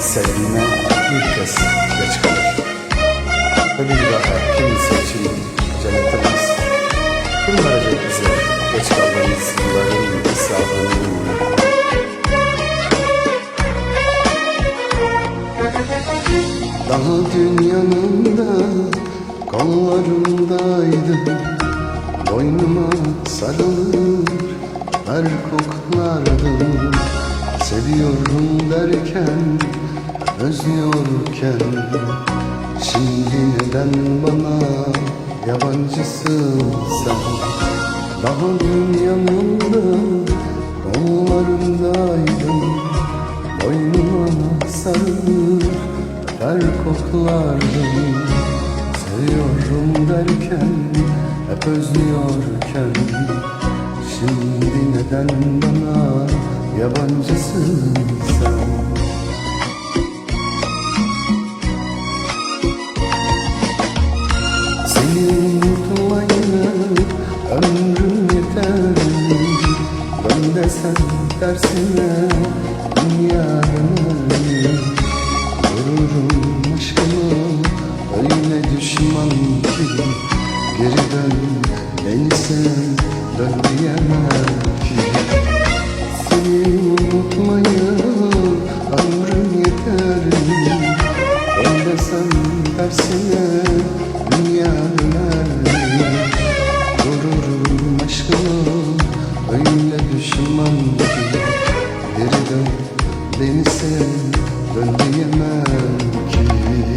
sevdiğine bir kez geç kalır. Ve bir daha kimse için acele etmez. Kim verecek bize geç kaldığımız yılların hesabını? Daha dün yanında kollarımdaydı Boynuma sarılır her koklardım Seviyorum derken özlüyorken Şimdi neden bana yabancısın sen? Daha dün yanımda kollarımdaydın Boynuma sarılır her koklardım Seviyorum derken hep özlüyorken Şimdi neden bana yabancısın sen yeter Ben de sen tersine dünya döner Vururum aşkımı öyle düşman ki Geri dön beni dön diyemem ki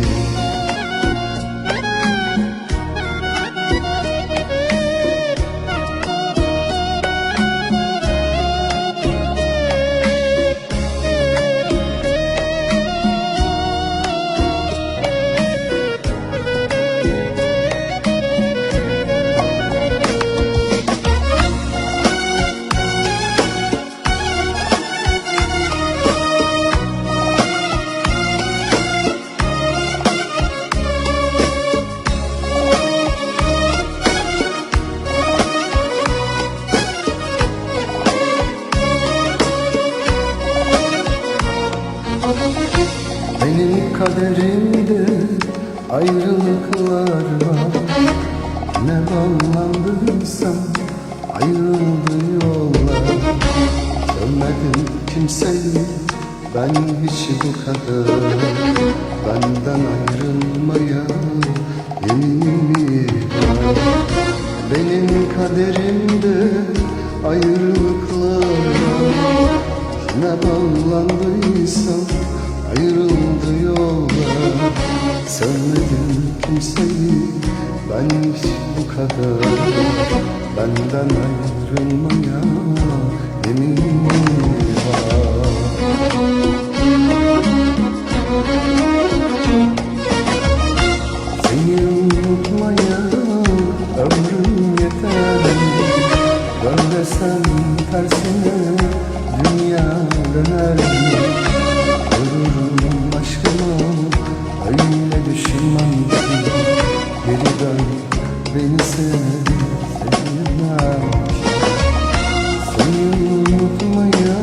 Benim kaderimde ayrılıklar var Ne bağlandıysam ayrıldı yollar. Sevmedim kimseyi ben hiç bu kadar. Benden ayrılmaya yeminimi var? Benim kaderimde ayrılıklar var ne bağlandıysam ayrıldı yollar. Sevmedim kimseyi ben hiç bu kadar. Benden ayrılmaya yeminim var. Seni unutmaya ömrüm yeter. Dön desem tersine döner Vururum aşkıma öyle düşünmem ki Geri dön beni sev sevmem Seni unutmaya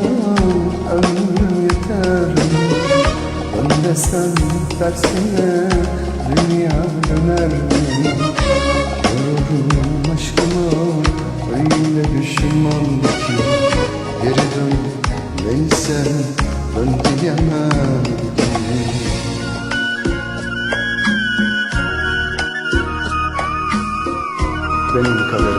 ömrüm yeter. Dön desem tersine dünya döner Vururum Benim kaderimde